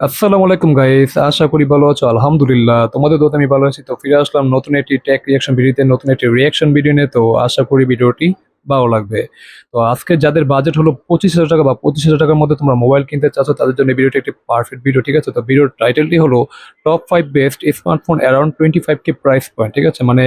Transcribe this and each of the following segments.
আসসালামু আলাইকুম গাইস আশা করি ভালো আছো, আলহামদুলিল্লাহ। তোমাদের দোতে আমি ভালো আছি। তো ফিরে আসলাম নতুন একটি টেক রিয়াকশন ভিডিওতে নতুন একটি রিয়াকশন ভিডিও নিয়ে। তো আশা করি ভিডিওটি ভালো লাগবে। তো আজকে যাদের বাজেট হলো পঁচিশ হাজার টাকা বা পঁচিশ হাজার টাকার মধ্যে তোমরা মোবাইল কিনতে চাচ্ছ, তাদের জন্য ভিডিওটি একটি পারফেক্ট ভিডিও ঠিক আছে? তো ভিডিওর টাইটেলটি হলো top five best smartphone around twenty five K price point ঠিক আছে? মানে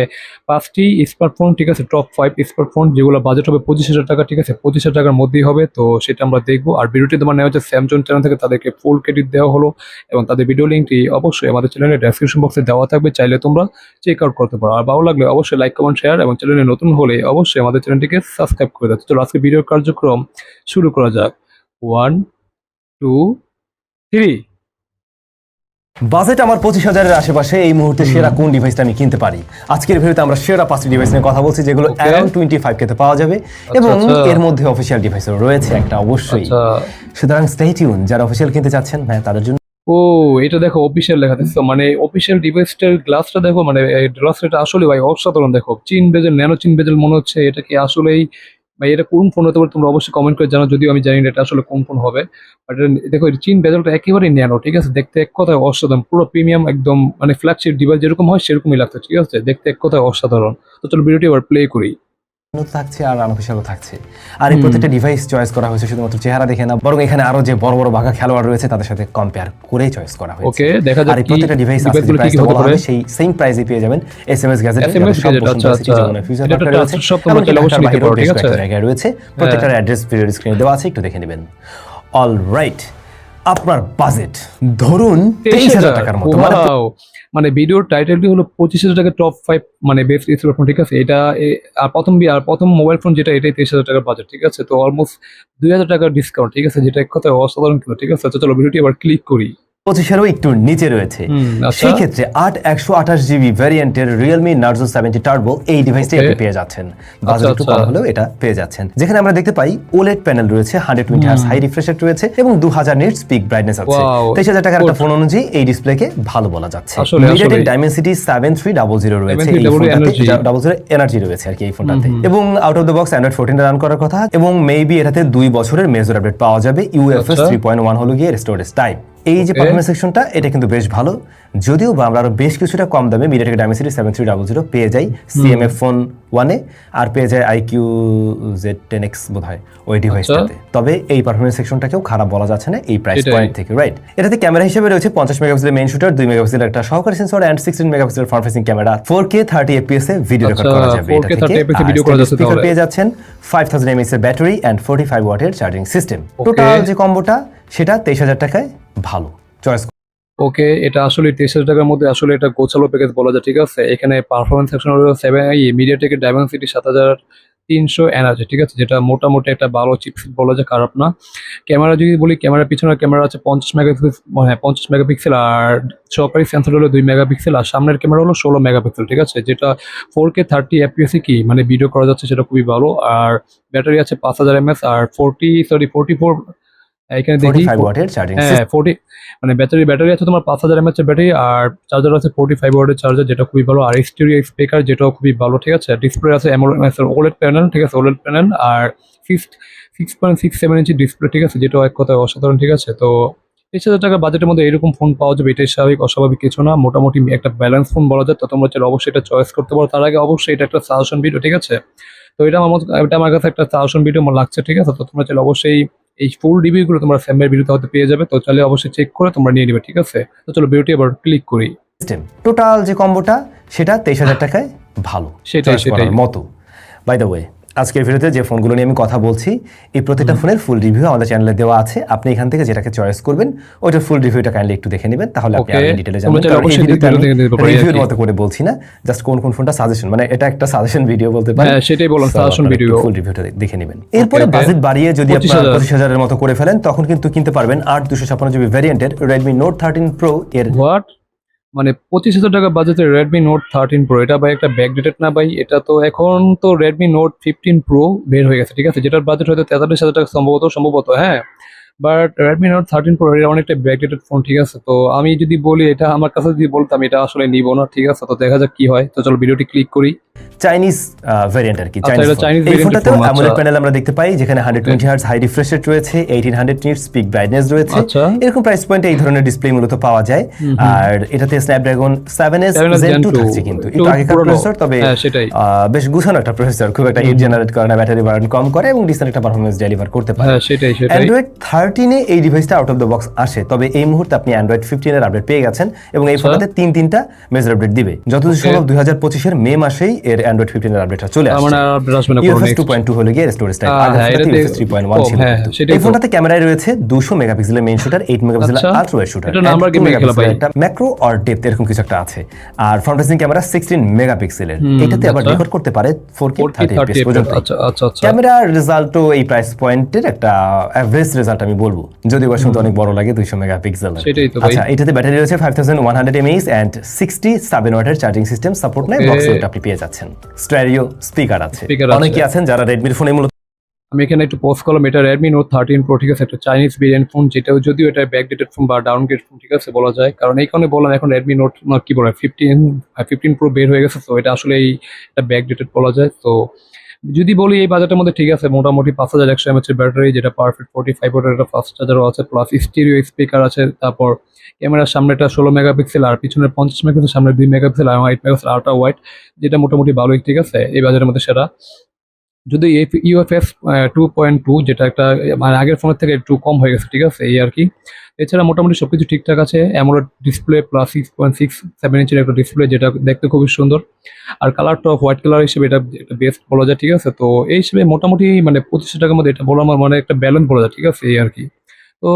পাঁচটি স্মার্টফোন ঠিক আছে? টপ ফাইভ স্মার্টফোন যেগুলো বাজেট হবে পঁচিশ হাজার টাকা, ঠিক আছে? পঁচিশ হাজার টাকার মধ্যেই হবে, তো সেটা আমরা দেখব। আর ভিডিওটি তোমার নেওয়া হচ্ছে স্যামসং চ্যানেল থেকে, তাদেরকে ফুল ক্রেডিট দেওয়া হলো। এবং তাদের ভিডিও লিঙ্কটি অবশ্যই আমাদের চ্যানেলের ডেসক্রিপশন বক্সে দেওয়া থাকবে, চাইলে তোমরা চেক আউট করতে পারো। আর ভালো লাগলে অবশ্যই লাইক কমেন্ট শেয়ার এবং চ্যানেলে নতুন হলে অবশ্যই আমাদের চ্যানেলটিকে সাবস্ক্রাইব করে দাও। চলো আজকে ভিডিওর কার্যক্রম শুরু করা যাক। ওয়ান টু থ্রি বাজেট আমার পঁচিশ হাজারের আশেপাশে এই মুহূর্তে সেরা কোন ডিভাইসটা আমি কিনতে পারি? আজকের ভিডিওতে আমরা সেরা পাঁচটি ডিভাইস নিয়ে কথা বলছি যেগুলো. অ্যারাউন্ড টোয়েন্টি ফাইভ কেতে পাওয়া যাবে এবং আচ্ছা। এর মধ্যে অফিসিয়াল ডিভাইসও রয়েছে একটা অবশ্যই। আচ্ছা। সুতরাং স্টে টিউন যারা অফিসিয়াল কিনতে চাচ্ছেন হ্যাঁ তাদের জন্য ও এটা দেখো অফিসিয়াল লেখা, দেখছ? মানে অফিসিয়াল ডিভাইসটার গ্লাসটা দেখো মানে গ্লাসটা আসলে ভাই অসাধারণ, দেখো। চিন বেজেল, ন্যানো চিন বেজেল মনে হচ্ছে, এটা কি আসলেই, ভাই এটা কোন ফোন হতে পারে তোমরা অবশ্যই কমেন্ট করে জানো যদিও আমি জানি না এটা আসলে কোন ফোন হবে। বাট দেখো চিন বেজেলটা একেবারেই ন্যানো, ঠিক আছে? দেখতে এক কথায় অসাধারণ, পুরো প্রিমিয়াম একদম মানে ফ্ল্যাগশিপ ডিভাইস যেরকম হয় সেরকমই লাগছে, ঠিক আছে? দেখতে এক কথায় অসাধারণ। তো চলো ভিডিওটি এবার প্লে করি। থাকছে আর আনঅফিসিয়ালও থাকছে। আর এই প্রত্যেকটা ডিভাইস চয়েস করা হয়েছে শুধুমাত্র চেহারা দেখে না বরং এখানে আরও যে বড় বড় বাঘা খেলোয়াড় রয়েছে তাদের সাথে কম্পেয়ার করেই চয়েস করা হয়েছে। ওকে দেখা আর যাক এই প্রত্যেকটা ডিভাইস পারে। সেই সেম প্রাইসে পেয়ে যাবেন। এসএমএস গ্যাজেট SMS gadget, আচ্ছা, আচ্ছা। একটা touch সব চাইলে অবশ্যই ঠিক আছে? জায়গায় রয়েছে প্রত্যেকটার অ্যাড্রেস ভিডিও স্ক্রিনে দেওয়া আছে একটু দেখে নেবেন। অল রাইট আপনার বাজেট ধরুন তেইশ হাজার টাকার মতো মানে! মানে ভিডিওর টাইটেলটি হলো পঁচিশ হাজার টাকা টপ ফাইভ মানে বেস্ট ফোন ঠিক আছে? এটা আর প্রথম বি- আর প্রথম মোবাইল ফোন যেটা এটাই তেইশ হাজার টাকার বাজেট ঠিক আছে? তো অলমোস্ট দুই হাজার টাকার ডিসকাউন্ট ঠিক আছে? যেটা এক কথায় অসাধারণ ঠিক আছে? তো চলো ভিডিওটি আবার ক্লিক করি। পঁচিশেরও একটু নিচে রয়েছে। আচ্ছা। সেই ক্ষেত্রে আট একশো আঠাশ জিবি ভ্যারিয়েন্টের রিয়েলমি নার্জো সেভেন্টি টার্বো এই ডিভাইসটি. আপনি পেয়ে যাচ্ছেন। বাজার একটু আচ্ছা। কম হলেও এটা পেয়ে যাচ্ছেন। যেখানে আমরা দেখতে পাই ওলেড প্যানেল রয়েছে hundred twenty hertz high refresh রয়েছে এবং দু হাজার নিটস পিক ব্রাইটনেস আছে তেইশ হাজার টাকার একটা ফোন অনুযায়ী এই ডিসপ্লেকে ভালো বলা যাচ্ছে। মিডিয়াটেক আসলে। Dimensity seven three double zero রয়েছে এই ফোনটাতে ডাবল জিরো এনার্জি রয়েছে আর কি এই ফোনটাতে এবং out of the box Android fourteen run করার কথা এবং মেবি এটাতে দুই বছরের মেজর আপডেট পাওয়া যাবে। ইউএফএস আচ্ছা। থ্রি পয়েন্ট ওয়ান হলো গিয়ে স্টোরেজ টাইপ এই যে. পারফরমেন্স সেকশনটা এটা কিন্তু বেশ ভালো। যদিও বা আমরা আরও বেশ কিছুটা কম দামে MediaTek Dimensity seven three double zero পেয়ে যাই সিএমএফ ফোন ওয়ানে আর পেয়ে যায় আইকিউ জেড টেন এক্স বোধ হয় ওই ডিভাইসটাতে তবে এই পারফরমেন্স সেকশনটাকেও খারাপ বলা যাচ্ছে না এই প্রাইস পয়েন্ট থেকে রাইট এটাতে ক্যামেরা হিসেবে রয়েছে পঞ্চাশ মেগাপিক্সেলের মেইন শুটার দুই মেগাপিক্সেলের একটা সহকারী সেন্সর অ্যান্ড সিক্সটিন মেগাপিক্সেলের front facing camera four K thirty FPS এ ভিডিও রেকর্ড আচ্ছা, করা যাবে 4K 30 fps এ video করা যাচ্ছে স্পিকার পেয়ে যাচ্ছেন ফাইভ থাউজেন্ড এমএস এর ব্যাটারি অ্যান্ড ফোর্টি ফাইভ ওয়াটের চার্জিং সিস্টেম. টোটাল যে কম্বোটা সেটা তেইশ হাজার টাকায় ভালো। চয়েস ওকে, এটা আসলে তেইশ হাজার টাকার মধ্যে আসলে এটা গোছালো প্যাকেজ বলা যায়, ঠিক আছে? এখানে পারফরমেন্স সেকশন হলো সেভেন এই মিডিয়াটেকের ডায়মেন্সিটি সাত হাজার তিনশো এনার্জি, ঠিক আছে? যেটা মোটামুটি একটা ভালো চিপসেট বলা যায়, খারাপ না। ক্যামেরা যদি বলি, ক্যামেরার পিছনের ক্যামেরা আছে পঞ্চাশ মেগাপিক্সেল হ্যাঁ পঞ্চাশ মেগাপিক্সেল আর সহকারী সেন্সর হলো দুই মেগাপিক্সেল আর সামনের ক্যামেরা হলো ষোলো মেগাপিক্সেল ঠিক আছে? যেটা ফোর কে থার্টি এফপিএসে কি মানে ভিডিও করা যাচ্ছে সেটা খুবই ভালো। আর ব্যাটারি আছে পাঁচ হাজার এমএস আর ফোরটি সরি ফোরটি ফোর এখানে দেখি হ্যাঁ ফোর্টি মানে ব্যাটারি ব্যাটারি আছে তোমার পাঁচ হাজার এমএচ ব্যাটারি আর চার্জার আছে ফোর্টি ফাইভ ওয়ার্ডের চার্জার যেটা খুবই ভালো। আর এক্সটেরিয়ার স্পিকার যেটাও খুবই ভালো ঠিক আছে? ডিসপ্লে আছে ওলেড প্যানেল ঠিক আছে? ওলেড প্যানেল আর six six point six seven inch display ঠিক আছে? যেটাও এক কথায় অসাধারণ ঠিক আছে? তো তেইশ হাজার টাকা বাজেটের মধ্যে এরকম ফোন পাওয়া যাবে এটাই স্বাভাবিক অস্বাভাবিক কিছু না। মোটামুটি একটা ব্যালেন্স ফোন বলা যায় তো তোমরা চাইলে অবশ্যই এটা চয়েস করতে পারো। তার আগে অবশ্যই এটা একটা সাজেশন ভিডিও ঠিক আছে? তো এটা আমার এটা আমার কাছে একটা সাজেশন ভিডিও আমার লাগছে ঠিক আছে? তো তোমরা চাইলে অবশ্যই এই ফুল রিভিউগুলো তোমরা স্যামের ভিডিওতে হতে পেয়ে যাবে তো চলে অবশ্যই চেক করে তোমরা নিয়ে নিবে ঠিক আছে? তো চলো ভিডিওটি আবার ক্লিক করি। টোটাল যে কম্বোটা সেটা তেইশ হাজার টাকায় ভালো সেটাই, সেটাই। মতো। বাই দ্য ওয়ে আজকের ভিডিওতে যে ফোনগুলো নিয়ে আমি কথা বলছি এই প্রত্যেকটা ফোনের ফুল রিভিউ আমাদের চ্যানেলে দেওয়া আছে। আপনি এখান থেকে যেটাকে চয়েস করবেন ওইটার ফুল রিভিউটা কাইন্ডলি একটু দেখে নেবেন তাহলে আপনি. আরও ডিটেলে তোমরা জানবেন। রিভিউর মতো করে বলছি না জাস্ট কোন কোন ফোনটা সাজেশন মানে এটা একটা সাজেশন ভিডিও বলতে পারেন। হ্যাঁ, সেটাই বললাম, suggestion video। ফুল রিভিউটা দেখে নেবেন। এরপরে বাজেট বাড়িয়ে যদি আপনার 25,000 পঁচিশ হাজারের মতো করে ফেলেন তখন কিন্তু কিনতে পারবেন আট দুশো ছাপ্পান্ন জিবি ভ্যারিয়েন্টের রেডমি নোট থার্টিন প্রো এর হোয়াট মানে পঁচিশ হাজার টাকা বাজেটের রেডমি নোট থার্টিন প্রো এটা ভাই একটা ব্যাকডেটেড না ভাই, এটা তো এখন তো রেডমি নোট ফিফটিন প্রো বের হয়ে গেছে, ঠিক আছে? যেটার বাজেট হয়তো তেতাল্লিশ হাজার টাকা সম্ভবত সম্ভবত হ্যাঁ? But Redmi Note thirteen Pro এটা অনেকটা ব্যাকডেটেড ফোন ঠিক আছে? তো আমি যদি বলি, এটা আমার কাছে যদি বলতাম, এটা আসলে নিব না, ঠিক আছে? তো দেখা যাক কি হয়। তো চলো ভিডিওটি ক্লিক করি। চাইনিজ ভেরিয়েন্ট আর কি আচ্ছা, এই ফোনটাতে আচ্ছা। অ্যামোলেড প্যানেল আমরা দেখতে পাই যেখানে 120 হার্টজ হাই রিফ্রেশ রেট রয়েছে 1800 নিটস পিক ব্রাইটনেস রয়েছে। আচ্ছা। এরকম প্রাইস পয়েন্টে এই ধরনের ডিসপ্লে মূলত পাওয়া যায়। আর এটাতে Snapdragon 7s 7S Gen Gen 2 2 থাকছে কিন্তু। আগেকার প্রসেসর তবে হ্যাঁ, বেশ গুছানো একটা প্রসেসর খুব একটা হিট জেনারেট করে না ব্যাটারি বার্ন কম করে এবং ডিসেন্ট একটা পারফরমেন্স ডেলিভার করতে পারে। হ্যাঁ সেটাই সেটাই। থার্টিনে এই ডিভাইসটা আউট অফ দ্য বক্স আসে। তবে এই মুহূর্তে আপনি অ্যান্ড্রয়েড ফিফটিনের আপডেট পেয়ে গেছেন এবং এই ফোনটাতে তিন তিনটা মেজর আপডেট দিবে। যতদূর সম্ভব দুই হাজার পঁচিশের মে মাসেই এর অ্যান্ড্রয়েড ফিফটিনের আপডেটটা চলে আসছে। মানে কোনো ইউএফএস টু পয়েন্ট টু হলে গিয়ে storage type three point one ছিল হ্যাঁ, এই। ফোনটাতে ক্যামেরায় রয়েছে দুশো মেগাপিক্সেলের মেইন শুটার এইট মেগাপিক্সেলের আচ্ছা। Ultra wide shooter. একটা ম্যাক্রো অর ডেপথ এরকম কিছু একটা আছে। আর ফ্রন্ট ফেসিং ক্যামেরা সিক্সটিন মেগাপিক্সেলের এটাতে আবার আচ্ছা। রেকর্ড করতে পারে ফোর কে থার্টি 30 পর্যন্ত আচ্ছা আচ্ছা আচ্ছা। ক্যামেরার রেজাল্টও এই প্রাইস পয়েন্টের একটা অ্যাভারেজ রেজাল্ট আমি বলব। যদিও বা শুনতে অনেক বড় লাগে দুইশো মেগাপিক্সেল। আচ্ছা এটাতে ব্যাটারি রয়েছে five thousand one hundred mAh and sixty seven ওয়াটের চার্জিং সিস্টেম সাপোর্ট নেয় বক্স আপনি পেয়ে যাচ্ছেন। স্ট্যারিও স্পিকার আছে। অনেকে আছেন যারা রেডমির ফোনে মূলত আমি এখানে একটু পোস্ট করলাম। এটা রেডমি নোট থার্টিন প্রো ঠিক আছে? একটা চাইনিজ ভেরিয়েন্ট ফোন যেটাও যদিও এটা ব্যাকডেটেড ফোন বা ডাউনগ্রেড ফোন ঠিক আছে বলা যায়। কারণ এই কারণে বললাম এখন রেডমি নোট কি বলে ফিফটিন ফিফটিন প্রো বের হয়ে গেছে তো এটা আসলে এই এটা ব্যাকডেটেড বলা যায়। তো যদি বলি এই বাজারটার মধ্যে ঠিক আছে, মোটামুটি পাঁচ হাজার একশো এমএচ ব্যাটারি যেটা পারফেক্ট ফোর্টি ফাইভ ওয়াটের একটা ফাস্ট চার্জারও আছে প্লাস স্টিরিও স্পিকার আছে, তারপর ক্যামেরার একটা ষোলো মেগাপিক্সেল আর পিছনে পঞ্চাশ মেগাপিক্সেল সামনে দুই মেগাপিক্সেল আর এইট মেগাপিক্সেল আল্ট্রা হোয়াইট যেটা মোটামুটি ভালোই, ঠিক আছে, এই বাজারের মধ্যে সেরা। যদি ইউএফএস টু পয়েন্ট টু যেটা একটা মানে আগের ফোনের থেকে একটু কম হয়ে গেছে, ঠিক আছে, এই আর কি। এছাড়া মোটামুটি সবকিছু ঠিকঠাক আছে AMOLED display plus six point six seven ইঞ্চের একটা ডিসপ্লে যেটা দেখতে খুবই সুন্দর। আর কালারটা হোয়াইট কালার হিসেবে এটা একটা বেস্ট বলা যায়, ঠিক আছে, তো এই হিসেবে মোটামুটি মানে পঁচিশশো টাকার মধ্যে এটা বলা আমার মানে একটা ব্যালেন্স বলা যায়, ঠিক আছে, এই আর কি। তো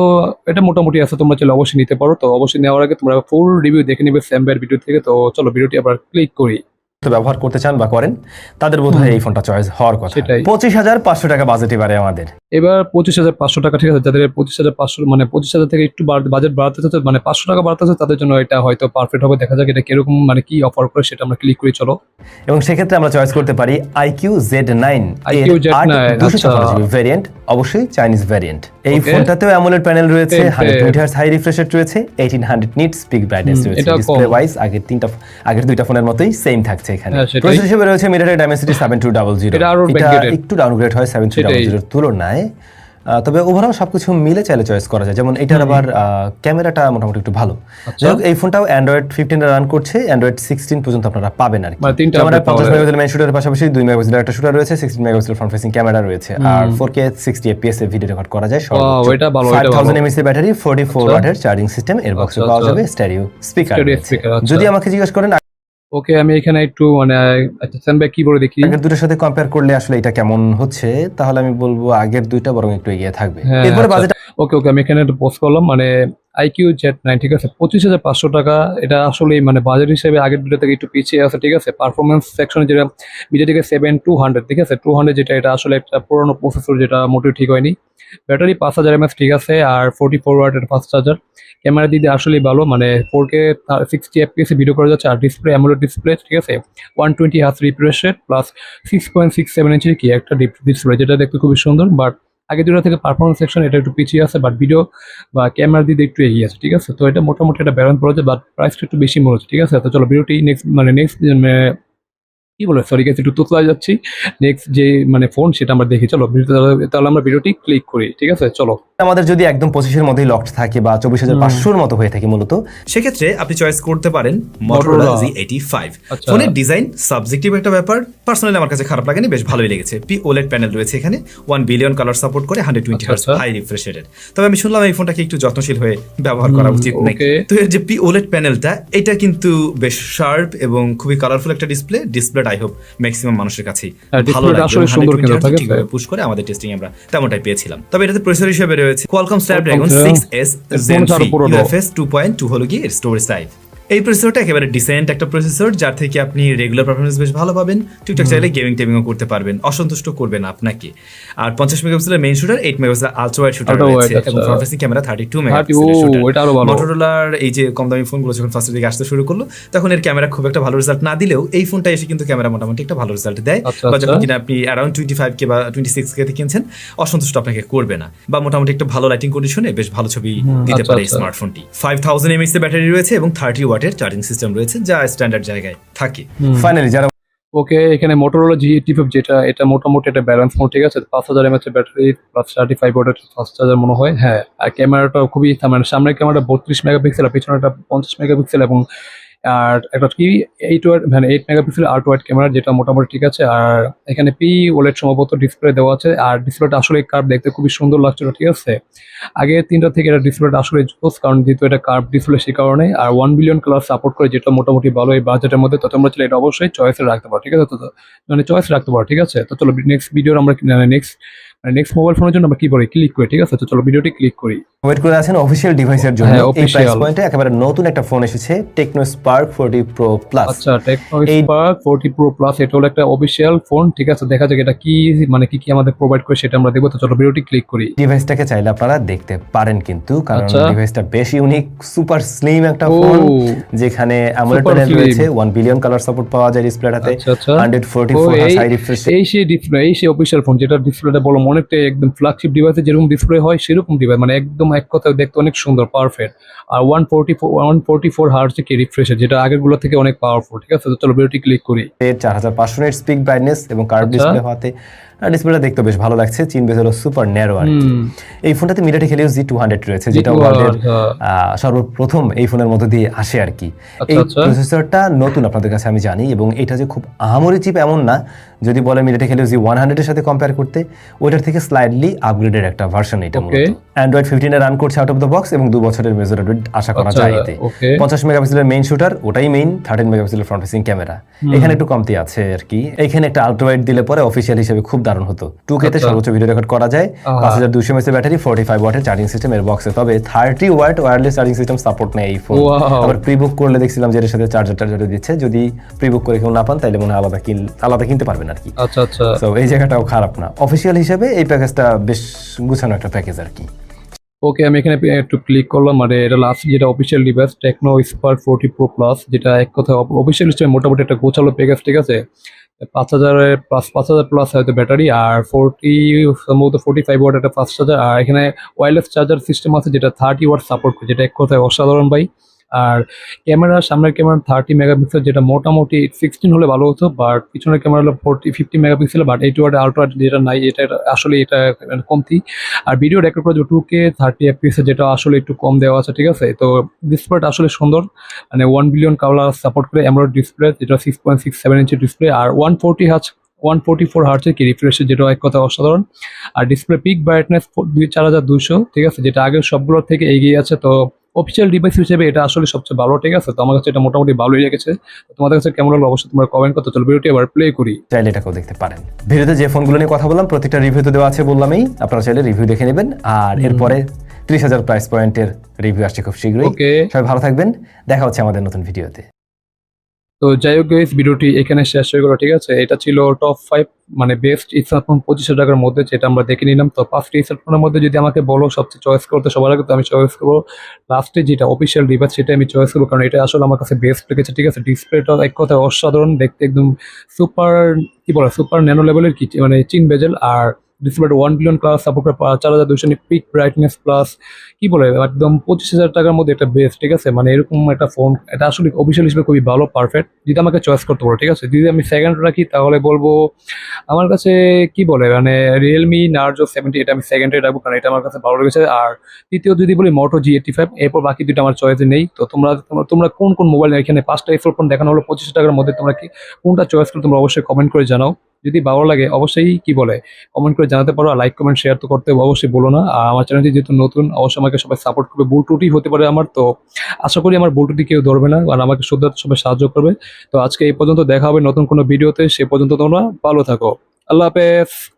এটা মোটামুটি আছে, তোমরা চলে অবশ্যই নিতে পারো, তো অবশ্যই নেওয়ার আগে তোমরা ফুল রিভিউ দেখে নিবে স্যাম্বার ভিডিও থেকে, তো চলো ভিডিওটি আবার ক্লিক করি। ব্যবহার করতে চান বা করেন তাদের বোধ হয় এই ফোনটা চয়েস হওয়ার কথা। পঁচিশ হাজার পাঁচশো টাকা বাজেট এবারে আমাদের। এবার পঁচিশ হাজার পাঁচশো টাকা ঠিক আছে যাদের পঁচিশ হাজার পাঁচশো মানে পঁচিশ হাজার থেকে একটু বাজেট বাড়াতে চাচ্ছে মানে পাঁচশো টাকা বাড়াতে চাচ্ছে তাদের জন্য এটা হয়তো পারফেক্ট হবে। দেখা যাক এটা কীরকম মানে কি অফার করে সেটা আমরা ক্লিক করি চলো। এবং সেক্ষেত্রে আমরা চয়েস করতে পারি iQOO Z nine IQ Z9, আচ্ছা। ভ্যারিয়েন্ট অবশ্যই চাইনিজ ভ্যারিয়েন্ট এই. ফোনটাতেও অ্যামোলেড প্যানেল রয়েছে Same, hundred same. Twenty hertz high refresh rate রয়েছে এইটিন হান্ড্রেড পিক ব্রাইটনেস রয়েছে। ডিসপ্লে ওয়াইজ আগের তিনটা আগের দুইটা ফোনের মতোই সেম থাকছে এখানে। হ্যাঁ, প্রসেসর হিসেবে রয়েছে MediaTek Dimensity seven two double zero এটা একটু ডাউনগ্রেড হয় সেভেন এর ডাবল জিরোর তুলনায়। তবে ওভারঅল সবকিছু মিলে চাইলে চয়েস করা যায়। যেমন এটার আবার ক্যামেরাটা মোটামুটি একটু ভালো। আচ্ছা। যাই হোক, এই ফোনটাও অ্যান্ড্রয়েড ফিফটিন রান করছে অ্যান্ড্রয়েড সিক্সটিন পর্যন্ত আপনারা পাবেন আর কি। মানে ক্যামেরা পঞ্চাশ মেগাপিক্সেল মেইন শুটারের পাশাপাশি দুই মেগাপিক্সেলের একটা শুটার রয়েছে sixteen megapixel front facing camera রয়েছে। আর ফোর কে সিক্সটি এফপিএস এর ভিডিও রেকর্ড করা যায় ফাইভ থাউজেন্ড। এমএস এর ব্যাটারি ফোর্টি ফোর ওয়াটের চার্জিং সিস্টেম এর বক্সে পাওয়া আচ্ছা। যাবে স্টেরিও স্পিকার আচ্ছা। যদি আমাকে জিজ্ঞেস করেন ওকে আমি এখানে একটু মানে আচ্ছা ভাই কি বলে দেখি আগের দুটোর সাথে কম্পেয়ার করলে আসলে এটা কেমন হচ্ছে তাহলে আমি বলব আগের দুইটা বরং একটু এগিয়ে থাকবে এরপর এরপরে আচ্ছা। বাজেট ওকে ওকে আমি এখানে একটু পোস্ট করলাম মানে আইকিউ জেড নাইন ঠিক আছে? পঁচিশ হাজার পাঁচশো টাকা। এটা আসলে মানে বাজেট হিসেবে আগের দুটো থেকে একটু পিছিয়ে আছে, ঠিক আছে? পারফরমেন্স সেকশনে যেটা মিডিয়া থেকে সেভেন টু হান্ড্রেড ঠিক আছে? টু হান্ড্রেড যেটা, এটা আসলে একটা পুরোনো প্রসেসর যেটা মোটেও ঠিক হয়নি। ব্যাটারি পাঁচ হাজার এমএস ঠিক আছে? আর ফোর্টি ফোর ওয়াটের ফাস্ট চার্জার ক্যামেরা দিদি আসলেই ভালো মানে ফোর কে সিক্সটি এফ এফপিএসে ভিডিও করা যাচ্ছে, আর ডিসপ্লে অ্যামোলেড ডিসপ্লে ঠিক আছে? One twenty hertz refresh rate plus six point six seven ইঞ্চির কি একটা ডিসপ্লে যেটা দেখতে খুবই সুন্দর বাট আগে দুটো থেকে পারফরমেন্স সেকশন এটা একটু পিছিয়ে আছে বাট ভিডিও বা ক্যামেরা দিয়ে একটু এগিয়ে আছে, ঠিক আছে? তো এটা মোটামুটি একটা ব্যালেন্স পড়েছে বাট প্রাইসটা একটু বেশি মনে হচ্ছে, ঠিক আছে? তো চলো ভিডিওটি নেক্সট মানে নেক্সট কি বলে সরি গেছে একটু তোতলা যাচ্ছি। নেক্সট যে মানে ফোন সেটা আমরা দেখি। চলো তাহলে আমরা ভিডিওটি ক্লিক করি ঠিক আছে? চলো। আমাদের যদি একদম পঁচিশের মধ্যেই লকড থাকে বা চব্বিশ হাজার পাঁচশোর মতো হয়ে থাকে মূলত সেক্ষেত্রে আপনি চয়েস করতে পারেন। Motorola G eighty five. ফোনের ডিজাইন সাবজেক্টিভ একটা ব্যাপার। পার্সোনালি আমার কাছে খারাপ লাগেনি বেশ ভালোই লেগেছে। পি ওলেট প্যানেল রয়েছে এখানে। ওয়ান বিলিয়ন কালার সাপোর্ট করে হান্ড্রেড টোয়েন্টি আচ্ছা। হাই রিফ্রেশ রেটের তবে আমি শুনলাম এই ফোনটাকে একটু যত্নশীল হয়ে ব্যবহার করা উচিত তো এর যে পি ওলেড প্যানেলটা এটা কিন্তু বেশ শার্প এবং খুবই কালারফুল একটা ডিসপ্লে ডিসপ্লে ডিসপ্লেটা আই হোপ ম্যাক্সিমাম মানুষের কাছেই হ্যাঁ, ভালো আসলে সুন্দর কিন্তু, ঠিক আছে? পুশ করে আমাদের টেস্টিং আমরা তেমনটাই পেয়েছিলাম। তবে এটাতে প্রসেসর হিসেবে রয়েছে Qualcomm, এস এর জেন ফোন ছাড়া ইউএফএস টু পয়েন্ট টু হলো কি স্টোরেজ টাইপ এই প্রসেসরটা একেবারে ডিসেন্ট একটা প্রসেসর যার থেকে আপনি রেগুলার পারফরমেন্স বেশ ভালো পাবেন টুকটাক চাইলে গেমিং টেমিংও করতে পারবেন অসন্তুষ্ট করবেন আপনাকে আর পঞ্চাশ মেগাপিক্সেলের main shooter eight megapixel ultra wide shooter রয়েছে এবং আচ্ছা। Front facing camera thirty two 30 মেগাপিক্সেলের শুটার এটা আরও ভালো। মটোরোলার এই যে কম দামি ফোনগুলো যখন ফার্স্ট দিকে আসতে শুরু করল তখন এর ক্যামেরা খুব একটা ভালো রেজাল্ট না দিলেও এই ফোনটা এসে কিন্তু ক্যামেরা মোটামুটি একটা ভালো রেজাল্ট দেয় আচ্ছা, বা যখন আচ্ছা। কিনা আপনি অ্যারাউন্ড টোয়েন্টি ফাইভ কে বা টোয়েন্টি সিক্স কে কিনছেন অসন্তুষ্ট আপনাকে করবে না বা মোটামুটি একটা ভালো লাইটিং কন্ডিশনে বেশ ভালো ছবি দিতে পারে। স্মার্টফোনটি ফাইভ থাউজেন্ড এমএস এর ব্যাটারি রয়েছে এবং থার্টি ওয়াটের চার্জিং সিস্টেম রয়েছে যা স্ট্যান্ডার্ড জায়গায় থাকে। ফাইনালি যারা ওকে এখানে মোটরোলা জি এইটি ফাইভ যেটা এটা মোটামুটি একটা ব্যালেন্স ফোন ঠিক আছে? পাঁচ হাজার mAh battery plus thirty five ওয়াটের ফাস্ট চার্জার মনে হয়। হ্যাঁ আর ক্যামেরাটা খুবই মানে সামনের ক্যামেরাটা বত্রিশ মেগাপিক্সেল আর পিছনেটা পঞ্চাশ মেগাপিক্সেল এবং আর একটা কি এইট ওয়াট মানে এইট মেগাপিক্সেল আট ওয়াট ক্যামেরা যেটা মোটামুটি ঠিক আছে, আর এখানে পি ওলেট সম্ভবত ডিসপ্লে দেওয়া আছে, আর ডিসপ্লেটা আসলে কার্ভ দেখতে খুবই সুন্দর লাগছিল, ঠিক আছে? আগে তিনটা থেকে এটা ডিসপ্লেটা আসলে জোস, কারণ যেহেতু এটা কার্ভ ডিসপ্লে সেই কারণে, আর ওয়ান বিলিয়ন কালার সাপোর্ট করে যেটা মোটামুটি ভালো এই বাজেটের মধ্যে তো তোমরা চাইলে এটা অবশ্যই চয়েসে রাখতে পারো ঠিক আছে? তো মানে চয়েস রাখতে পারো ঠিক আছে? তো চলো নেক্সট ভিডিওর আমরা নেক্সট মানে নেক্সট মোবাইল ফোনের জন্য আমরা কি করি ক্লিক করি ঠিক আছে? তো চলো ভিডিওটি ক্লিক করি। ওয়েট করে আছেন অফিসিয়াল ডিভাইসের জন্য। হ্যাঁ, এই প্রাইস পয়েন্টে একেবারে নতুন একটা ফোন এসেছে Tecno Spark forty Pro plus আচ্ছা Tecno Spark forty Pro plus এটা হলো একটা অফিসিয়াল ফোন ঠিক আছে? দেখা যাক এটা কি মানে কি কি আমাদের প্রোভাইড করে সেটা আমরা দেখব। তো চলো ভিডিওটি ক্লিক করি। ডিভাইসটাকে চাইলে আপনারা দেখতে পারেন কিন্তু কারণ আচ্ছা। ডিভাইসটা বেশ ইউনিক সুপার স্লিম একটা ফোন যেখানে অ্যামোলেড প্যানেল রয়েছে 1 বিলিয়ন কালার সাপোর্ট পাওয়া যায় ডিসপ্লেটাতে আচ্ছা আচ্ছা। 144 হার্জ হাই রিফ্রেশ এই সেই ডিসপ্লে এই সেই অফিসিয়াল ফোন যেটা ডিসপ্লেটা বলো অনেকটা একদম ফ্ল্যাগশিপ ডিভাইসে যেরকম ডিসপ্লে হয় সেরকম ডিভাইস মানে একদম এক কথা দেখতে অনেক সুন্দর পারফেক্ট আর one forty four one forty four hertz কি রিফ্রেশার যেটা আগেরগুলো থেকে অনেক পাওয়ারফুল ঠিক আছে? তো চলো ভিডিওটি ক্লিক করি। চার হাজার পাঁচশো স্পিক ব্রাইটনেস এবং কার্ভ আচ্ছা। ডিসপ্লে হওয়াতে ডিসপ্লেটা দেখতে বেশ ভালো লাগছে। চিন বেজ হলো সুপার ন্যারো আর এই ফোনটাতে হেলিওস জি টু হান্ড্রেড রয়েছে যেটা ওয়ার্ল্ডের হ্যাঁ। সর্বপ্রথম এই ফোনের মধ্যে দিয়ে আসে আর কি। আচ্ছা, এই আচ্ছা। প্রসেসরটা নতুন আপনাদের কাছে আমি জানি এবং এটা যে খুব আহামরি চিপ এমন না যদি বলে হেলিওস জি ওয়ান হান্ড্রেডের সাথে কম্পেয়ার করতে ওইটার থেকে স্লাইডলি আপগ্রেডেড একটা ভার্সন এটা মূলত। অ্যান্ড্রয়েড ফিফটিনে রান করছে আউট অফ দ্য বক্স এবং দু বছরের মেজর আশা করা আচ্ছা, যায় এতে। পঞ্চাশ মেগাপিক্সেলের মেইন শুটার ওটাই মেইন থার্টিন মেগাপিক্সেলের ফ্রন্ট ফেসিং ক্যামেরা এখানে একটু কমতি আছে আর কি। এখানে একটা আল্ট্রাওয়াইড দিলে পরে অফিসিয়াল হিসেবে খুব দারুণ হতো। টু কেতে। সর্বোচ্চ ভিডিও রেকর্ড করা যায়। পাঁচ হাজার দুশো এমএস ব্যাটারি ফোর্টি ফাইভ ওয়াটের চার্জিং সিস্টেম এর বক্সে তবে thirty watt wireless charging system support নেই এই ফোন আবার প্রি বুক করলে দেখছিলাম যে এর সাথে চার্জার টার্জার দিচ্ছে। যদি প্রি বুক করে কেউ না পান তাহলে মনে হয় আলাদা কিন আলাদা কিনতে পারবেন আর কি। আচ্ছা আচ্ছা। তো এই জায়গাটাও খারাপ না। অফিসিয়াল হিসেবে এই প্যাকেজটা বেশ গুছানো একটা প্যাকেজ আর কি। ওকে আমি এখানে একটু ক্লিক করলাম। মানে এটা লাস্ট যেটা official device Tecno Spark forty Pro plus যেটা এক কথা অফিসিয়াল হিসেবে মোটামুটি একটা গোছালো প্যাকেজ ঠিক আছে? পাঁচ হাজারের প্লাস পাঁচ হাজার প্লাস হয়তো ব্যাটারি আর ফোরটি সম্ভবত ফোর্টি ফাইভ ওয়াট একটা ফাস্ট চার্জার আর এখানে ওয়ারলেস চার্জার সিস্টেম আছে যেটা থার্টি ওয়াট সাপোর্ট করে, যেটা এক কথায় অসাধারণ ভাই। আর ক্যামেরা, সামনের ক্যামেরা থার্টি মেগাপিক্সেল, যেটা মোটামুটি সিক্সটিন হলে ভালো হতো বাট পিছনের ক্যামেরা হলো forty fifty megapixel but eighty watt ultra যেটা নাই, এটা আসলে এটা কমতি। আর ভিডিও রেকর্ড করা টু কে থার্টি এফপিএস যেটা আসলে একটু কম দেওয়া আছে, ঠিক আছে? তো ডিসপ্লেটা আসলে সুন্দর। মানে ওয়ান বিলিয়ন কালার সাপোর্ট করে অ্যামরয়েড ডিসপ্লে যেটা six point six seven inch display আর one forty hertz one forty four হার্চের কি রিফ্রেশ যেটা এক কথা অসাধারণ। আর ডিসপ্লে পিক ব্রাইটনেস দুই, চার হাজার দুশো ঠিক আছে? যেটা আগের সবগুলোর থেকে এগিয়ে আছে, তো অফিসিয়াল ডিভাইস হিসেবে এটা আসলে সবচেয়ে ভালো ঠিক আছে? তো আমার কাছে এটা মোটামুটি ভালো হয়ে গেছে। তোমাদের কাছে কেমন লাগল? অবশ্যই তোমরা কমেন্ট করতে। চলো ভিডিওটি এবার প্লে করি। চাইলে এটাকেও দেখতে পারেন। ভিডিওতে যে ফোনগুলো নিয়ে কথা বললাম প্রত্যেকটা রিভিউতে দেওয়া আছে বললামই। আপনারা চাইলে রিভিউ দেখে নেবেন। আর এরপরে ত্রিশ হাজার প্রাইস পয়েন্টের রিভিউ আসছে খুব শীঘ্রই। ওকে সবাই ভালো থাকবেন। দেখা হচ্ছে আমাদের নতুন ভিডিওতে তো যাই হোক guys, ভিডিওটি এখানে শেষ হয়ে গেল ঠিক আছে? এটা ছিল টপ ফাইভ মানে বেস্ট স্মার্টফোন পঁচিশ টাকার মধ্যে যেটা আমরা দেখে নিলাম। তো পাঁচটি স্মার্টফোনের মধ্যে যদি আমাকে বলো সবচেয়ে চয়েস করতে সবার আগে তো আমি চয়েস করব। লাস্টে যেটা অফিসিয়াল ডিভাইস সেটা আমি চয়েস করব কারণ এটা আসলে আমার কাছে বেস্ট লেগেছে ঠিক আছে? ডিসপ্লেটা এক কথায় অসাধারণ দেখতে একদম সুপার কি বলে সুপার ন্যানো লেভেলের কি মানে চিন বেজেল আর ডিসপ্লেটা ওয়ান বিলিয়ন ক্লাস সাপোর্ট চার হাজার দুশো পিক ব্রাইটনেস প্লাস কি বলে, একদম পঁচিশ হাজার টাকার মধ্যে একটা বেস্ট ঠিক আছে? মানে এরকম একটা ফোন এটা আসলে অফিসিয়াল হিসেবে খুবই ভালো পারফেক্ট যদি আমাকে চয়েস করতে পারো ঠিক আছে? যদি আমি সেকেন্ড রাখি, তাহলে বলব, আমার কাছে কি বলে মানে রিয়েলমি নার্জো সেভেন্টি এটা আমি সেকেন্ডে রাখব, কারণ এটা আমার কাছে ভালো লেগেছে। আর তৃতীয় যদি বলি মোটো জি এইটি ফাইভ এরপর বাকি দুটো আমার চয়েসে নেই। তো তোমরা, তোমরা- তোমরা কোন কোন মোবাইল এখানে পাঁচটা এফোর ফোন দেখানো হলো, পঁচিশ টাকার মধ্যে তোমরা কি, কোনটা চয়েস করে তোমরা অবশ্যই কমেন্ট করে জানাও। যদি ভালো লাগে, অবশ্যই কি বলে কমেন্ট করে জানাতে পারো লাইক কমেন্ট শেয়ার তো করতে অবশ্যই বলো না। আর আমার চ্যানেলটি যেহেতু নতুন, অবশ্যই আমাকে সবাই সাপোর্ট করবে। ভুল ত্রুটি হতে পারে আমার, তো আশা করি আমার ভুল ত্রুটি কেউ ধরবে না আর আমাকে শুধরাতে সবাই সাহায্য করবে। তো আজকে এই পর্যন্ত দেখা হবে নতুন কোনো ভিডিওতে সে পর্যন্ত তোমরা ভালো থাকো। আল্লাহ হাফেজ।